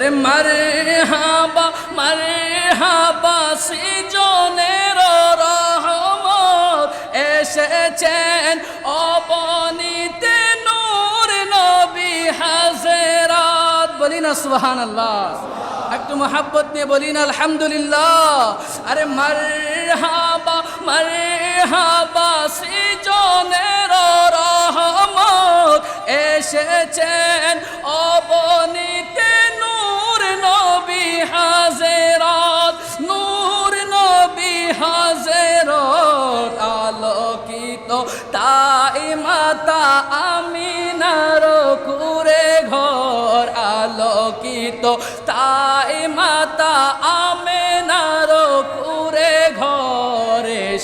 রে মারে হাবা মারে হাবা, সৃজনের রহমত। এসেছেন অবনীতে নূর নবী হাজেরাত। বলি না সুবহান আল্লাহ একটু মোহাব্বত নিয়ে বলি না, আলহামদুলিল্লাহ। আরে মার হাবা মার হাবা, সৃজনের রহমত। এসেছেন অবনীতে মাতা আমিনার কুরে ঘর আলোকিত। তাই মাতা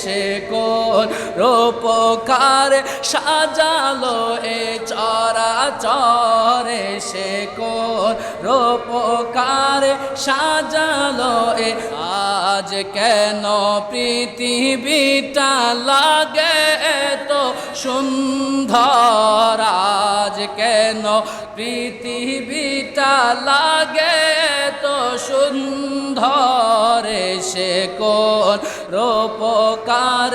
সে কোন রূপকার সাজালো এ চরা চরে সে কোন রূপকার সাজালো এ। আজ কেন পৃথিবীটা লাগে তো সুন্দর? আজ কেন পৃথিবীটা লাগে তো সুন্দর? সে কোন রূপকার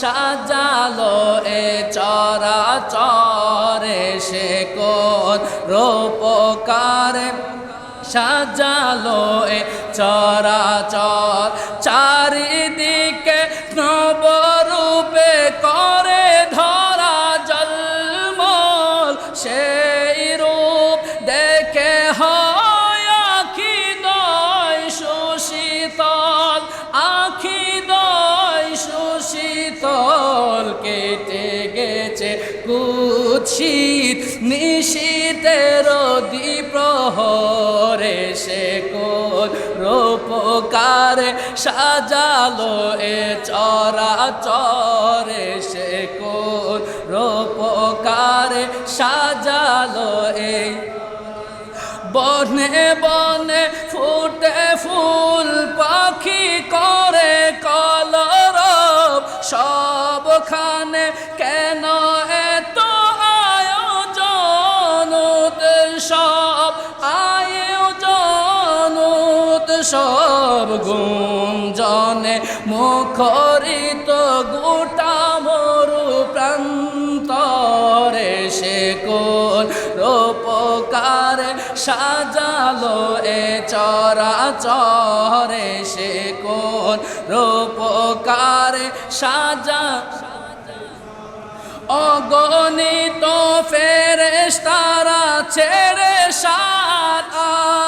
সাজালো এ চরা চরে সে কোন রূপকার সাজালো এ চরা চর চারিদিকে নবরূপে সুশীতল আখি দয় সুশীতল কেটে গেছে কুৎসিত নিশীতের দ্বীপ্রহরে সে কোন রূপকার সাজালো এ চরা চরে সে কোন রূপকার সাজালো এ বনে বনে ফুটে ফুল সবখানে কেন এত আয়োজন? সব আয়োজন সব গুঞ্জনে মুখরিত গোটা মরু প্রান্তরে সে কোন রূপকার সাজালো এ চরা চরে সে কোন রূপকার সাজা অগণিত ফেরেশতারা ছেড়ে সাত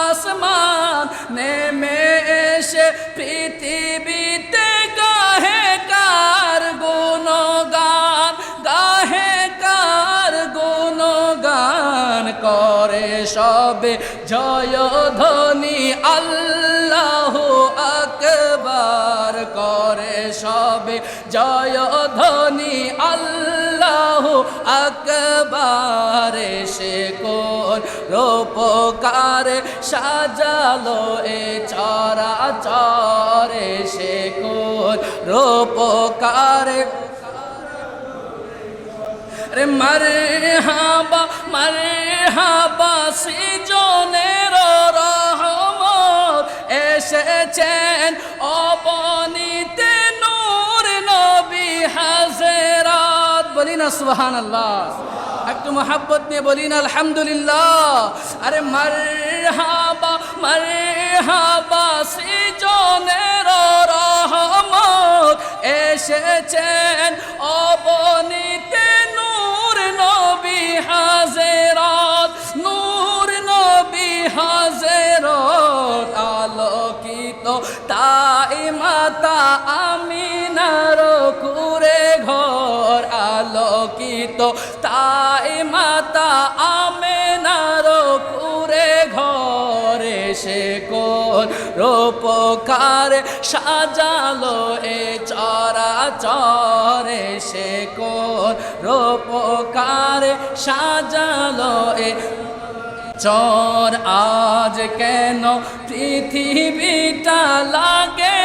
আসমান। নেমে এসে পৃথিবীতে গাহে কার গুণগান? গাহে কার গুণগান করে সবে জয় ধ্বনি আল্লাহ আকবার। করে সবে জয় ধ্বনি আল্লাহ আকবারে সে কোন রূপকার? সাজালো এ চরা চরে সে কোন রূপকার? রে মারে হাবা মারে হাবা সৃজনের রহমত এসেছেন অবনীতে না সুহান আল্লাহ একটু মোহাব্বত নিয়ে বলি না, আলহামদুলিল্লাহ। আরে মার হাবা মারে হাবা সৃজনের রহমত এসেছেন অবনীতে আলোকিত তাই মাতা আমেনার কুরে ঘরে সে কোন রূপকার সাজালো এ চরা চরে সে কোন রূপকার সাজালো এ চর আজ কেন পৃথিবীটা লাগে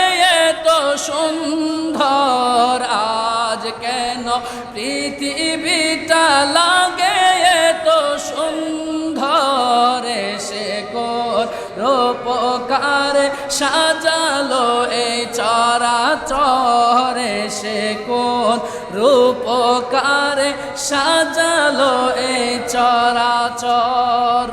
সুন্দর, আজ কেন পৃথিবীটা লাগে এত সুন্দর? সে কোন রূপকারে সাজালো এই চরা চরে সে কোন রূপকারে সাজালো এই চরা চর